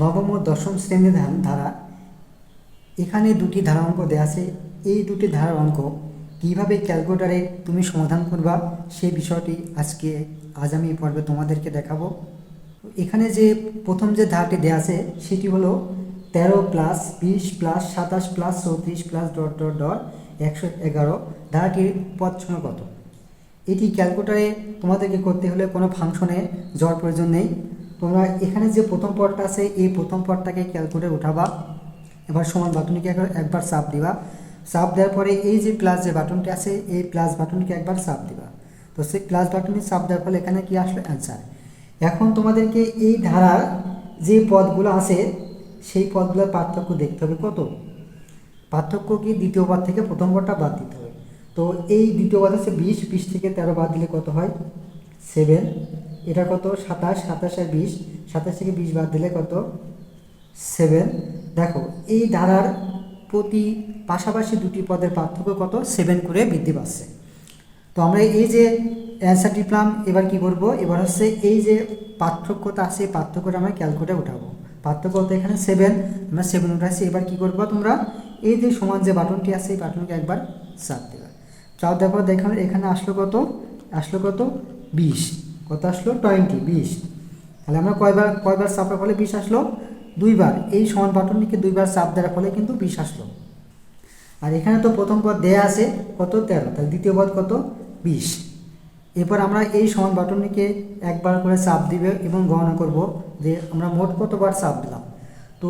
নবম ও দশম শ্রেণির ধারা। এখানে দুটি ধারা অঙ্ক দেওয়া আছে। এই দুটি ধারার অঙ্ক কীভাবে ক্যালকুলেটারে তুমি সমাধান করবা সেই বিষয়টি আজকে, আজ আমি পর্বে তোমাদেরকে দেখাবো। এখানে যে প্রথম যে ধারাটি দেওয়া আছে, সেটি হলো তেরো প্লাস বিশ প্লাস সাতাশ প্লাস চৌত্রিশ প্লাস ডট ডট ডট, একশো এগারো। ধারাটির সংখ্যা কত? এটি ক্যালকুলেটারে তোমাদেরকে করতে হলে কোনো ফাংশনে যাওয়ার প্রয়োজন নেই। তোমরা এখানে যে প্রথম পদটা আছে, এই প্রথম পদটাকে ক্যালকুলেটারে উঠাবা। এবার সমান বাটনটিকে একবার চাপ দিবা। চাপ দেওয়ার পরে এই যে প্লাস যে বাটনটি আছে, এই প্লাস বাটনকে একবার চাপ দিবা। তো সেই প্লাস বাটনটি চাপ দেওয়ার ফলে এখানে কি আসলো অ্যান্সার এখন তোমাদেরকে এই ধারার যে পদগুলো আছে, সেই পদগুলোর পার্থক্য দেখতে হবে কত? পার্থক্য কি? দ্বিতীয় পদ থেকে প্রথম পদটা বাদ দিতে হবে। তো এই দ্বিতীয় পদ আছে বিশ বিশ থেকে তেরো বাদ দিলে কত হয়? সেভেন এটা কত? সাতাশ সাতাশ আর বিশ, সাতাশ থেকে বিশ বাদ দিলে কত? সেভেন। দেখো, এই ধারার প্রতি পাশাপাশি দুটি পদের পার্থক্য কত? সেভেন করে বৃদ্ধি পাচ্ছে। তো আমরা এই যে অ্যান্সারটি পেলাম, এবার কি করব? এবার হচ্ছে এই যে পার্থক্যটা আছে পার্থক্যটা আমরা ক্যালকুলেটে উঠাবো। পার্থক্য তো এখানে? সেভেন। আমরা সেভেন উঠাচ্ছি। এবার কি করব তোমরা? এই যে সমান যে বাটনটি আছে, এই বাটনকে একবার চাপ দেবে। চাপ দেওয়ার পর দেখো এখানে আসলো কত? আসলো কত? বিশ। কত আসলো? টোয়েন্টি বিশ। তাহলে আমরা কয়বার কয়বার চাপার ফলে বিশ আসলো? দুইবার। এই সমান বাটনটিকে দুইবার চাপ দেওয়ার ফলে কিন্তু বিশ আসলো। আর এখানে তো প্রথম পদ দেয়া আছে, কত? তেরো। তাহলে দ্বিতীয় পদ কত? বিশ। এরপর আমরা এই সমান বাটনটিকে একবার করে চাপ দিবে এবং গণনা করব যে আমরা মোট কতবার চাপ দিলাম। তো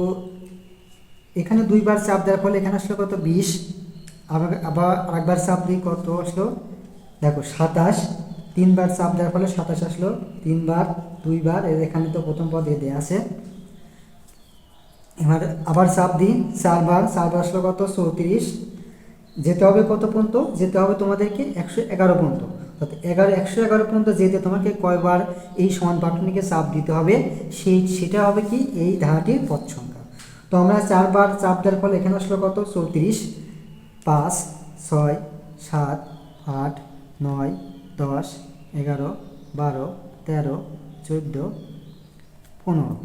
এখানে দুইবার চাপ দেওয়ার ফলে এখানে আসলো কত? বিশ। আবার আবার আরেকবার চাপ দিই কত আসলো? দেখো, সাতাশ। তিনবার চাপ দেওয়ার ফলে সাতাশ আসলো। তিনবার, দুইবার, এর এখানে তো প্রথম পদ এ দেয়া আছে। এবার আবার চাপ দিই, চারবার চারবার আসলো কত? চৌত্রিশ। যেতে হবে কত পর্যন্ত? যেতে হবে তোমাদেরকে একশো এগারো পর্যন্ত। অর্থাৎ এগারো, একশো এগারো পর্যন্ত যেতে তোমাকে কয়বার এই সমান বাটনটিকে চাপ দিতে হবে? সেই, সেটা হবে কি? এই ধারাটির পদ সংখ্যা। তো আমরা চারবার চাপ দেওয়ার ফলে এখানে আসলো কত? চৌত্রিশ। পাঁচ, ছয়, সাত, আট, নয় দশ, এগারো, বারো, তেরো, চোদ্দ, পনেরো।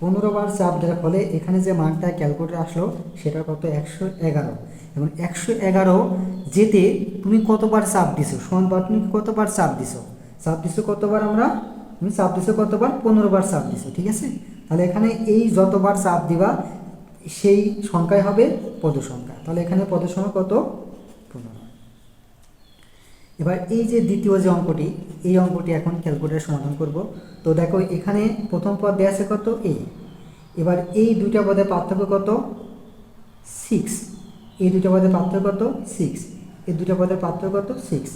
পনেরো বার চাপ দেওয়ার ফলে এখানে যে মানটা ক্যালকুলেটর আসলো সেটা কত? একশো এগারো। এবং একশো এগারো যেতে তুমি কতবার চাপ দিছো? সমান বার তুমি কতবার চাপ দিছো? চাপ দিছো কতবার আমরা? তুমি চাপ দিছো কতবার? পনেরো বার চাপ দিছো, ঠিক আছে? তাহলে এখানে এই যতবার চাপ দিবা, সেই সংখ্যায় হবে পদ সংখ্যা তাহলে এখানে পদ সংখ্যা কত? এবার এই যে দ্বিতীয় যে অঙ্কটি, এই অঙ্কটি এখন ক্যালকুলেটার সমাধান করব। তো দেখো, এখানে প্রথম পদ দেওয়া আছে কত? এ এবার এই দুইটা পদের পার্থক্য কত? সিক্স এই দুটো পদের পার্থক্য কত? সিক্স এই দুটো পদের পার্থক্য কত? সিক্স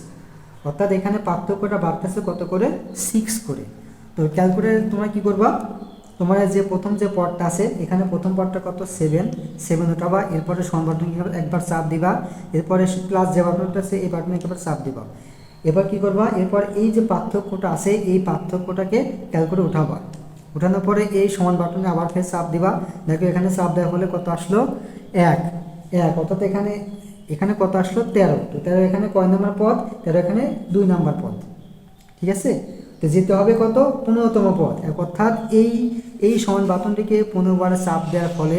অর্থাৎ এখানে পার্থক্যটা বাড়তেছে কত করে? সিক্স করে। তো ক্যালকুলেটার তোমরা কি করবা? তোমরা যে প্রথম যে পদটা আছে, এখানে প্রথম পদটা কত? সেভেন সেভেন উঠাবা এরপরে সমান বাটনকে একবার চাপ দিবা। এরপরে প্লাস যে বাটনটা আছে, এই বাটনে একবার চাপ দিবা। এবার কি করবা? এরপর এই যে পার্থক্যটা আছে, এই পার্থক্যটাকে ক্যালকুলেটে উঠাবা। উঠানোর পরে এই সমান বাটনে আবার ফের চাপ দিবা। দেখো এখানে চাপ দেওয়া হলে কত আসলো? এক। এক, অর্থাৎ এখানে এখানে কত আসলো? তেরো। তো তেরো এখানে কয় নম্বর পদ? তেরো এখানে দুই নম্বর পদ। ঠিক আছে? তো যেতে হবে কত? পনেরোতম এক অর্থাৎ এই এই সমান বাটনটিকে পনেরোবার চাপ দেওয়ার ফলে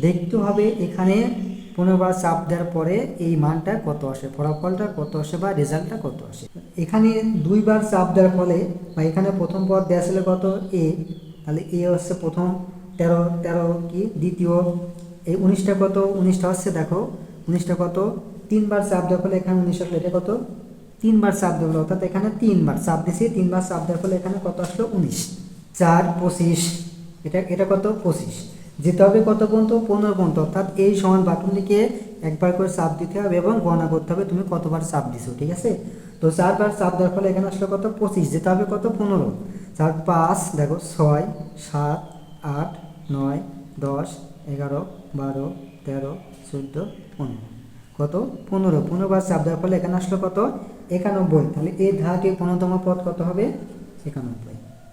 দেখতে হবে এখানে পনেরোবার চাপ দেওয়ার পরে এই মানটা কত আসে, ফলাফলটা কত আসে বা রেজাল্টটা কত আসে। এখানে দুইবার চাপ দেওয়ার ফলে বা এখানে প্রথম পদ দেওয়া ছিল কত? এ। তাহলে এ হচ্ছে প্রথম, তেরো তেরো কি? দ্বিতীয়। এই উনিশটা কত? উনিশটা হচ্ছে দেখো, উনিশটা কত? তিনবার চাপ দেওয়ার ফলে এখানে উনিশ আসলো এটা কত? তিনবার চাপ হলো, অর্থাৎ এখানে তিনবার চাপ দিয়েছি তিনবার চাপ দেওয়ার ফলে এখানে কত আসলো? উনিশ। চার, পঁচিশ। এটা এটা কত? পঁচিশ। যেতে হবে কত পর্যন্ত? পনেরো পর্যন্ত। অর্থাৎ এই সমান বাটনটিকে একবার করে চাপ দিতে হবে এবং গণনা করতে হবে তুমি কতবার চাপ দিছো, ঠিক আছে? তো চারবার চাপ দেওয়ার ফলে এখানে আসলো কত? পঁচিশ। যেতে হবে কত? পনেরো। চার, পাঁচ, দেখো, ছয়, সাত, আট, নয়, দশ, এগারো, বারো, তেরো, চোদ্দ, পনেরো। কত? পনেরো। পনেরো বার চাপ দেওয়ার ফলে এখানে আসলো কত? একানব্বই। তাহলে এই ধারাটির পনেরোতম পথ কত হবে? একানব্বই।